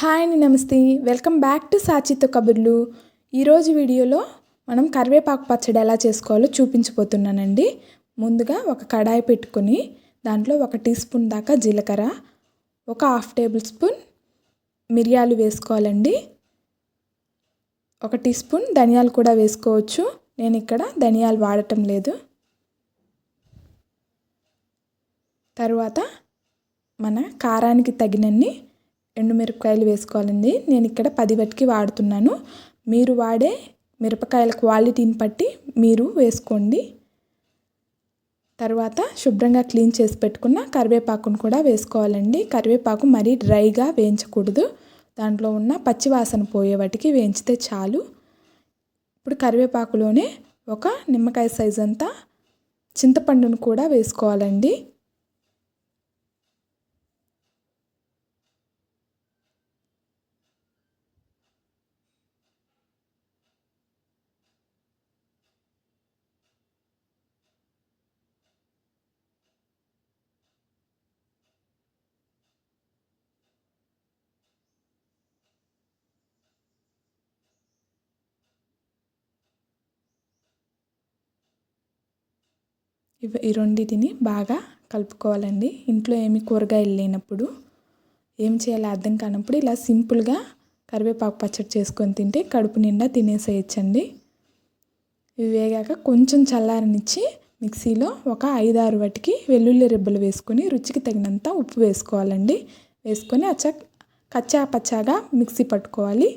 Hi అండి నమస్తే. Welcome back to సాచిత కబుర్లు. ఈరోజు వీడియోలో మనం కరివేపాకు పచ్చడి ఎలా చేసుకోవాలో చూపించబోతున్నానండి. ముందుగా ఒక కడాయి పెట్టుకొని దాంట్లో ఒక టీ స్పూన్ దాకా జీలకర్ర ఒక హాఫ్ టేబుల్ స్పూన్ మిరియాలు వేసుకోవాలండి. ఒక టీ స్పూన్ ధనియాలు కూడా వేసుకోవచ్చు. నేను ఇక్కడ ధనియాలు వాడటం లేదు. తర్వాత మన కారానికి తగినన్ని ఎండుమిరపకాయలు వేసుకోవాలండి. నేను ఇక్కడ పది వట్కి వాడుతున్నాను. మీరు వాడే మిరపకాయల క్వాలిటీని బట్టి మీరు వేసుకోండి. తర్వాత శుభ్రంగా క్లీన్ చేసి పెట్టుకున్న కరివేపాకును కూడా వేసుకోవాలండి. కరివేపాకు మరీ డ్రైగా వేయించకూడదు. దాంట్లో ఉన్న పచ్చివాసన పోయే వాటికి వేయించితే చాలు. ఇప్పుడు కరివేపాకులోనే ఒక నిమ్మకాయ సైజ్ అంతా చింతపండును కూడా వేసుకోవాలండి. ఇవి ఈ రెండింటిని బాగా కలుపుకోవాలండి. ఇంట్లో ఏమి కూరగాయలు లేనప్పుడు ఏం చేయాలో అర్థం కానప్పుడు ఇలా సింపుల్గా కరివేపాకు పచ్చడి చేసుకొని తింటే కడుపు నిండా తినేసేయచ్చండి. ఇవి వేగాక కొంచెం చల్లారనిచ్చి మిక్సీలో ఒక ఐదారు వాటికి వెల్లుల్లి రెబ్బలు వేసుకొని రుచికి తగినంత ఉప్పు వేసుకోవాలండి. వేసుకొని అచ్చ కచ్చా పచ్చాగా మిక్సీ పట్టుకోవాలి.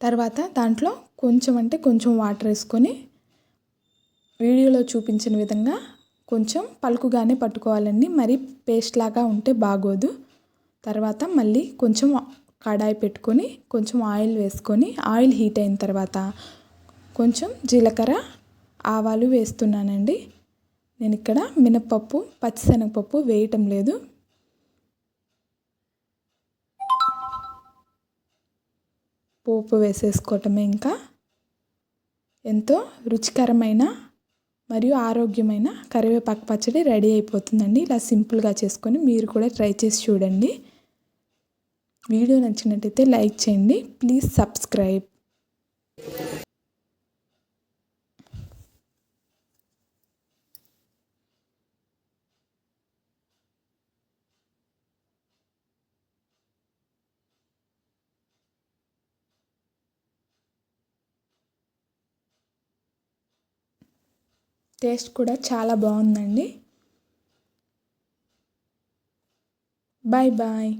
తర్వాత దాంట్లో కొంచెం అంటే కొంచెం వాటర్ వేసుకొని వీడియోలో చూపించిన విధంగా కొంచెం పలుకుగానే పట్టుకోవాలండి. మరి పేస్ట్ లాగా ఉంటే బాగోదు. తర్వాత మళ్ళీ కొంచెం కడాయి పెట్టుకొని కొంచెం ఆయిల్ వేసుకొని ఆయిల్ హీట్ అయిన తర్వాత కొంచెం జీలకర్ర ఆవాలు వేస్తున్నానండి. నేను ఇక్కడ మినప్పప్పు పచ్చిశనగపప్పు వేయటం లేదు. పోపు వేసేసుకోవటమే ఇంకా. ఎంతో రుచికరమైన మరియు ఆరోగ్యమైన కరివేపాకు పచ్చడి రెడీ అయిపోతుందండి. ఇలా సింపుల్గా చేసుకొని మీరు కూడా ట్రై చేసి చూడండి. వీడియో నచ్చినట్టయితే లైక్ చేయండి. Please subscribe. టేస్ట్ కూడా చాలా బాగుందండి. Bye bye